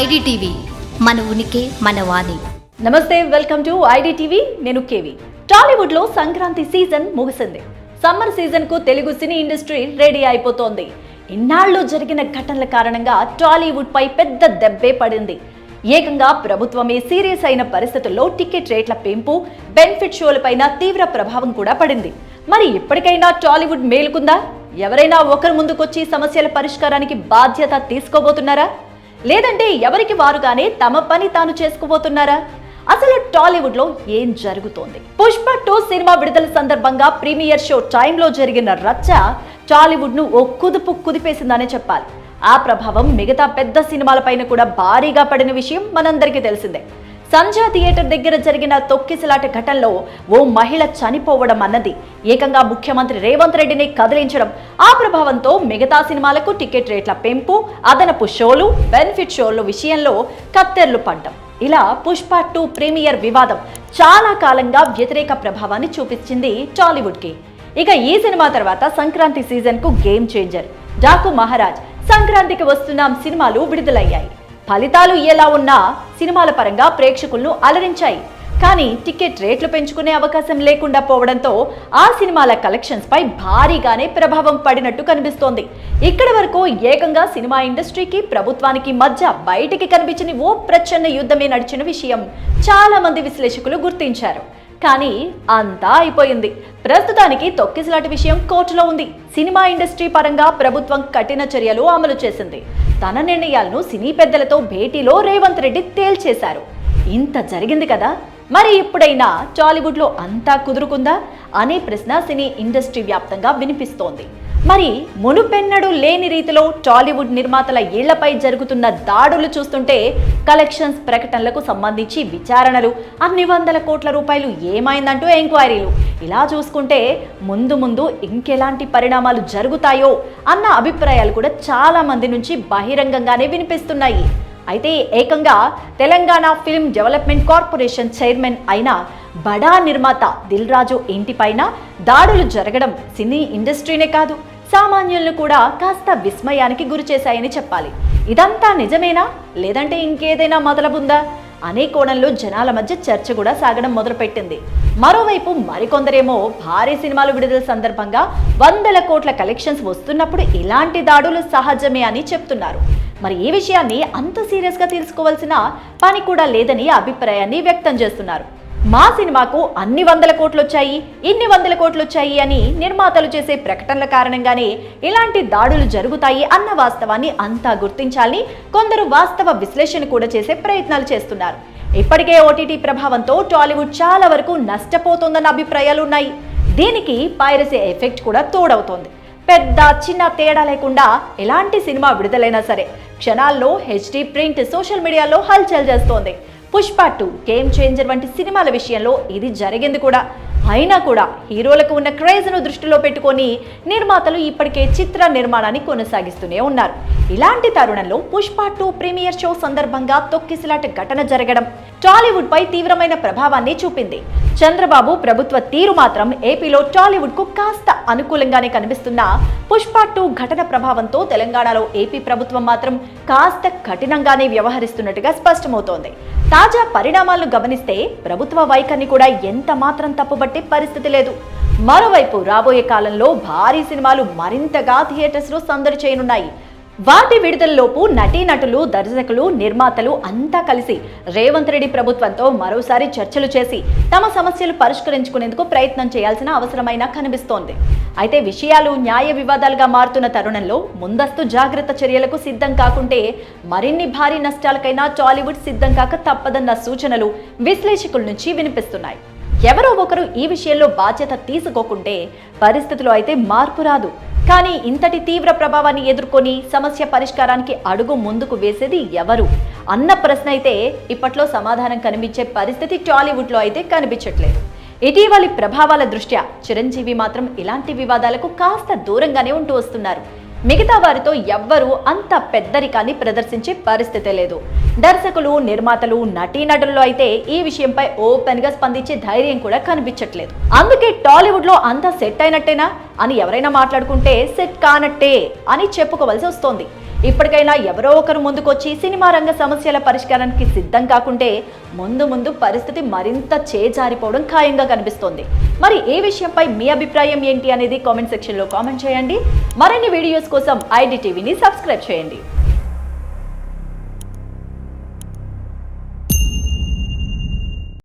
IDTV మన ఉనికి మన వాణి. నమస్తే వెల్కమ్ టు ఐడిటీవీ నేను కేవి. టాలీవుడ్లో సంక్రాంతి సీజన్ ముగిసింది. సమ్మర్ సీజన్కు తెలుగు సినీ ఇండస్ట్రీ రెడీ అయిపోతోంది. ఇన్నాళ్ళు జరిగిన ఘటనల కారణంగా టాలీవుడ్ పై పెద్ద దెబ్బే పడింది. ఏకంగా ప్రభుత్వమే సీరియస్ అయిన పరిస్థితుల్లో టికెట్ రేట్ల పెంపు బెనిఫిట్ షోలపైన తీవ్ర ప్రభావం కూడా పడింది. మరి ఇప్పటికైనా టాలీవుడ్ మేలుకుందా? ఎవరైనా ఒకరు ముందుకొచ్చి సమస్యల పరిష్కారానికి బాధ్యత తీసుకోబోతున్నారా? లేదంటే ఎవరికి వారుగానే తమ పని తాను చేసుకోబోతున్నారా? అసలు టాలీవుడ్లో ఏం జరుగుతోంది? పుష్ప టూ సినిమా విడుదల సందర్భంగా ప్రీమియర్ షో టైంలో జరిగిన రచ్చ టాలీవుడ్ను ఓ కుదుపు కుదిపేసిందనే చెప్పాలి. ఆ ప్రభావం మిగతా పెద్ద సినిమాలపైన కూడా భారీగా పడిన విషయం మనందరికీ తెలిసిందే. సంధ్యా థియేటర్ దగ్గర జరిగిన తొక్కిసలాట ఘటనలో ఓ మహిళ చనిపోవడం అన్నది. ఏకంగా ముఖ్యమంత్రి రేవంత్ రెడ్డిని కదిలించడం ఆ ప్రభావంతో మిగతా సినిమాలకు టికెట్ రేట్ల పెంపు అదనపు షోలు బెనిఫిట్ షోలు విషయంలో కత్తెర్లు పడ్డం. ఇలా పుష్ప టూ ప్రీమియర్ వివాదం చాలా కాలంగా వ్యతిరేక ప్రభావాన్ని చూపించింది టాలీవుడ్కి. ఇక ఈ సినిమా తర్వాత సంక్రాంతి సీజన్కు గేమ్ చేంజర్. డాకు మహారాజ్ సంక్రాంతికి వస్తున్నాం సినిమాలు విడుదలయ్యాయి. ఫలితాలు ఎలా ఉన్నా సినిమాల పరంగా ప్రేక్షకులను అలరించాయి. కానీ టికెట్ రేట్లు పెంచుకునే అవకాశం లేకుండా పోవడంతో ఆ సినిమాల కలెక్షన్స్ పై భారీగానే ప్రభావం పడినట్టు కనిపిస్తోంది. ఇక్కడి వరకు ఏకంగా సినిమా ఇండస్ట్రీకి ప్రభుత్వానికి మధ్య బయటికి కనిపించిన ఓ ప్రచన్న యుద్ధమే నడిచిన విషయం చాలా మంది విశ్లేషకులు గుర్తించారు. కానీ అంతా అయిపోయింది. ప్రస్తుతానికి తొక్కిసలాటి విషయం కోర్టులో ఉంది. సినిమా ఇండస్ట్రీ పరంగా ప్రభుత్వం కఠిన చర్యలు అమలు చేసింది. తన నిర్ణయాలను సినీ పెద్దలతో భేటీలో రేవంత్ రెడ్డి తేల్చేశారు. ఇంత జరిగింది కదా? మరి ఇప్పుడైనా టాలీవుడ్లో అంతా కుదురుకుందా? అనే ప్రశ్న సినీ ఇండస్ట్రీ వ్యాప్తంగా వినిపిస్తోంది. మరి మునుపెన్నడు లేని రీతిలో టాలీవుడ్ నిర్మాతల ఇళ్ళపై జరుగుతున్న దాడులు చూస్తుంటే కలెక్షన్స్ ప్రకటనలకు సంబంధించి విచారణలు అన్ని వందల కోట్ల రూపాయలు ఏమైందంటూ ఎంక్వైరీలు. ఇలా చూసుకుంటే ముందు ముందు ఇంకెలాంటి పరిణామాలు జరుగుతాయో అన్న అభిప్రాయాలు కూడా చాలా మంది నుంచి బహిరంగంగానే వినిపిస్తున్నాయి. అయితే ఏకంగా Telangana film development corporation chairman అయిన బడా నిర్మాత దిల్ రాజు ఇంటిపైన దాడులు జరగడం సినీ ఇండస్ట్రీనే కాదు సామాన్యులను కూడా కాస్త విస్మయానికి గురి చేశాయని చెప్పాలి. ఇదంతా నిజమేనా? లేదంటే ఇంకేదైనా మొదలబుందా అనే కోణంలో జనాల మధ్య చర్చ కూడా సాగడం మొదలుపెట్టింది. మరోవైపు మరికొందరేమో భారీ సినిమాలు విడుదల సందర్భంగా వందల కోట్ల కలెక్షన్స్ వస్తున్నప్పుడు ఇలాంటి దాడులు సహజమే అని చెప్తున్నారు. మరి ఈ విషయాన్ని అంత సీరియస్గా తీసుకోవాల్సిన పని కూడా లేదని అభిప్రాయాన్ని వ్యక్తం చేస్తున్నారు. మా సినిమాకు అన్ని వందల కోట్లు వచ్చాయి ఇన్ని వందల కోట్లు వచ్చాయి అని నిర్మాతలు చేసే ప్రకటనల కారణంగానే ఇలాంటి దాడులు జరుగుతాయి అన్న వాస్తవాన్ని అంతా గుర్తించాలని కొందరు వాస్తవ విశ్లేషణ కూడా చేసే ప్రయత్నాలు చేస్తున్నారు. ఇప్పటికే ఓటీటీ ప్రభావంతో టాలీవుడ్ చాలా వరకు నష్టపోతోందన్న అభిప్రాయాలు ఉన్నాయి దీనికి పైరసీ ఎఫెక్ట్ కూడా తోడవుతోంది. పెద్ద చిన్న తేడా లేకుండా ఎలాంటి సినిమా విడుదలైనా సరే క్షణాల్లో హెచ్డి ప్రింట్ సోషల్ మీడియాలో హల్చల్ చేస్తోంది. పుష్ప టూ గేమ్ చేంజర్ వంటి సినిమాల విషయంలో ఇది జరిగింది కూడా. అయినా కూడా హీరోలకు ఉన్న క్రేజ్ను దృష్టిలో పెట్టుకొని నిర్మాతలు ఇప్పటికే చిత్ర నిర్మాణాన్ని కొనసాగిస్తూనే ఉన్నారు. ఇలాంటి తరుణంలో పుష్ప టూ ప్రీమియర్ షో సందర్భంగా తొక్కిసలాట ఘటన జరగడం టాలీవుడ్ పై తీవ్రమైన ప్రభావాన్ని చూపింది. చంద్రబాబు ప్రభుత్వ తీరు మాత్రం ఏపీలో టాలీవుడ్కు కాస్త అనుకూలంగానే కనిపిస్తున్న పుష్ప టూ ఘటన ప్రభావంతో తెలంగాణలో ఏపీ ప్రభుత్వం మాత్రం కాస్త కఠినంగానే వ్యవహరిస్తున్నట్టుగా స్పష్టమవుతోంది. తాజా పరిణామాలను గమనిస్తే ప్రభుత్వ వైఖరిని కూడా ఎంత మాత్రం తప్పుబట్టే పరిస్థితి లేదు. మరోవైపు రాబోయే కాలంలో భారీ సినిమాలు మరింతగా థియేటర్స్లో సందడి చేయనున్నాయి. వాటి విడుదలలోపు నటీనటులు దర్శకులు నిర్మాతలు అంతా కలిసి రేవంత్ రెడ్డి ప్రభుత్వంతో మరోసారి చర్చలు చేసి తమ సమస్యలు పరిష్కరించుకునేందుకు ప్రయత్నం చేయాల్సిన అవసరమైన కనిపిస్తోంది. అయితే విషయాలు న్యాయ వివాదాలుగా మారుతున్న తరుణంలో ముందస్తు జాగ్రత్త చర్యలకు సిద్ధం కాకుంటే మరిన్ని భారీ నష్టాలకైనా టాలీవుడ్ సిద్ధం కాక తప్పదన్న సూచనలు విశ్లేషకుల నుంచి వినిపిస్తున్నాయి. ఎవరో ఒకరు ఈ విషయంలో బాధ్యత తీసుకోకుంటే పరిస్థితిలో అయితే మార్పు రాదు. కానీ ఇంతటి తీవ్ర ప్రభావాన్ని ఎదుర్కొని సమస్య పరిష్కారానికి అడుగు ముందుకు వేసేది ఎవరు? అన్న ప్రశ్న అయితే ఇప్పట్లో సమాధానం కనిపించే పరిస్థితి టాలీవుడ్లో అయితే కనిపించట్లేదు. ఇటీవలి ప్రభావాల దృష్ట్యా చిరంజీవి మాత్రం ఇలాంటి వివాదాలకు కాస్త దూరంగానే ఉంటూ వస్తున్నారు. మిగతా వారితో ఎవ్వరూ అంత పెద్దరికాన్ని ప్రదర్శించే పరిస్థితే లేదు. దర్శకులు నిర్మాతలు నటీనటుల్లో అయితే ఈ విషయంపై ఓపెన్గా స్పందించే ధైర్యం కూడా కనిపించట్లేదు. అందుకే టాలీవుడ్లో అంతా సెట్ అయినట్టేనా అని ఎవరైనా మాట్లాడుకుంటే సెట్ కానట్టే అని చెప్పుకోవాల్సి వస్తోంది. ఇప్పటికైనా ఎవరో ఒకరు ముందుకొచ్చి సినిమా రంగ సమస్యల పరిష్కారానికి సిద్ధం కాకుంటే ముందు ముందు పరిస్థితి మరింత చేజారిపోవడం ఖాయంగా కనిపిస్తోంది. మరి ఏ విషయంపై మీ అభిప్రాయం ఏంటి అనేది కామెంట్ సెక్షన్లో కామెంట్ చేయండి. మరిన్ని వీడియోస్ కోసం ఐడి టీవీని సబ్స్క్రైబ్ చేయండి.